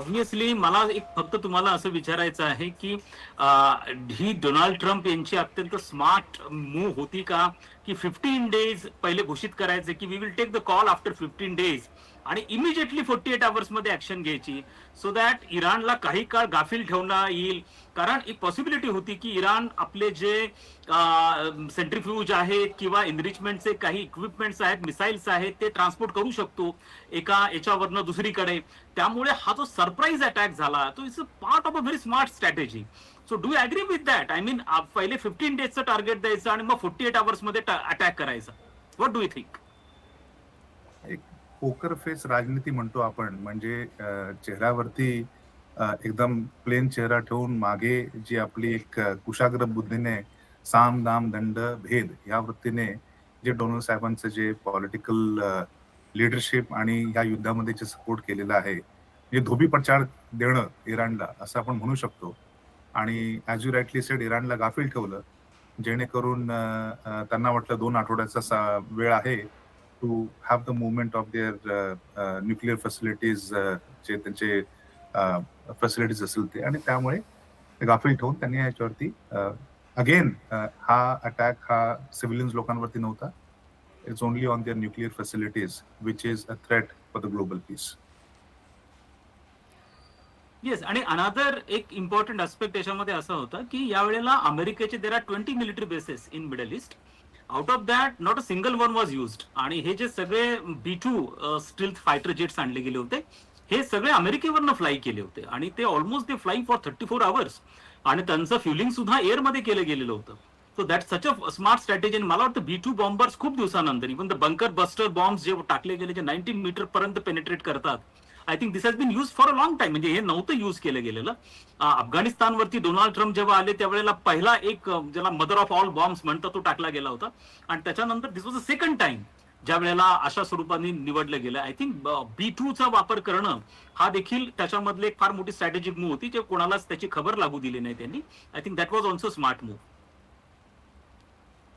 Obviously मला एक फक्त तुम्हाला असं विचारायचं आहे की ही डोनाल्ड ट्रम्प यांची अत्यंत स्मार्ट मूव होती का? की फिफ्टीन डेज पहिले घोषित करायचे की we will take the call after fifteen days आणि इमिजिएटली फोर्टी एट आवर्समध्ये ऍक्शन घ्यायची. सो दॅट इराणला काही काळ गाफील ठेवता येईल. कारण एक पॉसिबिलिटी होती की इराण आपले जे सेंट्रीफ्यूज आहेत किंवा इनरिचमेंटचे काही इक्विपमेंट्स आहेत मिसाईल्स आहेत ते ट्रान्सपोर्ट करू शकतो एका याच्यावरनं दुसरीकडे. त्यामुळे हा जो सरप्राईज अटॅक झाला तो it's a part of a very smart strategy so do agree with that I mean पहिले फिफ्टीन डेजचं टार्गेट द्यायचं आणि मग फोर्टी एट आवर्समध्ये अटॅक करायचा. What do you think poker face राजनीती म्हणतो आपण. म्हणजे चेहऱ्यावरती एकदम प्लेन चेहरा ठेवून मागे जी आपली एक कुशाग्र बुद्धीने साम दाम दंड भेद या वृत्तीने जे डोनाल्ड साहेबांचं जे पॉलिटिकल लिडरशिप आणि या युद्धामध्ये जे सपोर्ट केलेला आहे जे धोबी प्रचार देणं इराणला असं आपण म्हणू शकतो. आणि ॲज यू राईटली सेड इराणला गाफील ठेवलं. जेणेकरून त्यांना वाटलं दोन आठवड्याचा सा- वेळ आहे. To have the movement of their nuclear facilities जे त्यांचे uh, फॅसिलिटीज असेल ते. आणि त्यामुळे गाफील ठेवून त्यांनी याच्यावरती uh, अगेन uh, हा अटॅक हा सिव्हिलियन्स लोकांवरती नव्हता. It's only on their nuclear facilities which is a threat for the global peace yes आणि अनादर एक इम्पॉर्टंट आस्पेक्ट त्याच्यामध्ये असं होतं की यावेळेला अमेरिकेचे there are twenty military bases in Middle East out of that not a single one was used आणि हे जे सगळे B two stealth fighter jets आणले गेले होते हे सगळे अमेरिकेवरनं फ्लाय केले होते. आणि ते ऑलमोस्ट ते flying for thirty four hours आणि त्यांचं फ्युलिंग सुद्धा एअरमध्ये केलं गेलेलं होतं. So that such a smart strategy मला वाटतं बी टू बॉम्बर्स खूप दिवसानंतर even the bunker buster bomb जे टाकले गेले जे नाईन्टी मीटर पर्यंत पेनिट्रेट करतात I think this has been use for a long time म्हणजे हे नव्हतं युज केलं गेलेलं. अफगाणिस्तानवरती डोनाल्ड ट्रम्प जेव्हा आले त्यावेळेला पहिला एक ज्याला मदर ऑफ ऑल बॉम्ब्स म्हणतात तो टाकला गेला होता. आणि त्याच्यानंतर this was a second time ज्या वेळेला अशा स्वरूपाने निवडलं गेलं. आय थिंक बी टू चा वापर करणं हा देखील त्याच्यामधले एक फार मोठी स्ट्रॅटेजिक मूव्ह होती जे कोणालाच त्याची खबर लागू दिली नाही त्यांनी. I think that was also smart move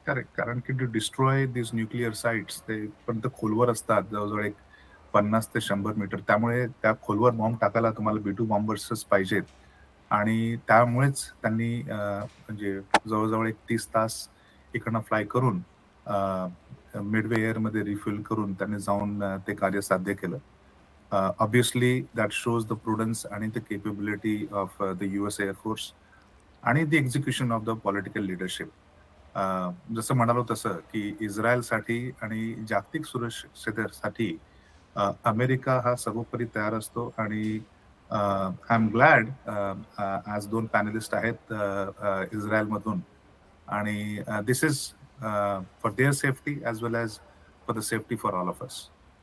correct कारण की to destroy this nuclear sites ते पण खोलवर असतात. जवळजवळ एक पन्नास ते शंभर मीटर. त्यामुळे त्या खोलवर बॉम्ब टाकायला तुम्हाला बी टू बॉम्बर्सच पाहिजेत. आणि त्यामुळेच त्यांनी म्हणजे जवळजवळ एक तीस तास इकडनं फ्लाय करून मिडवे एअरमध्ये रिफ्युल करून त्यांनी जाऊन ते कार्य साध्य केलं. Obviously that shows the prudence आणि the capability of the U S air force आणि the execution of the political leadership जसं म्हणालो तसं की इस्रायलसाठी आणि जागतिक सुरक्षेसाठी अमेरिका हा सर्वोपरी तयार असतो आणि आय एम ग्लॅड आज दोन पॅनलिस्ट आहेत इस्रायलमधून. आणि this is for their safety as well as for the safety for all of us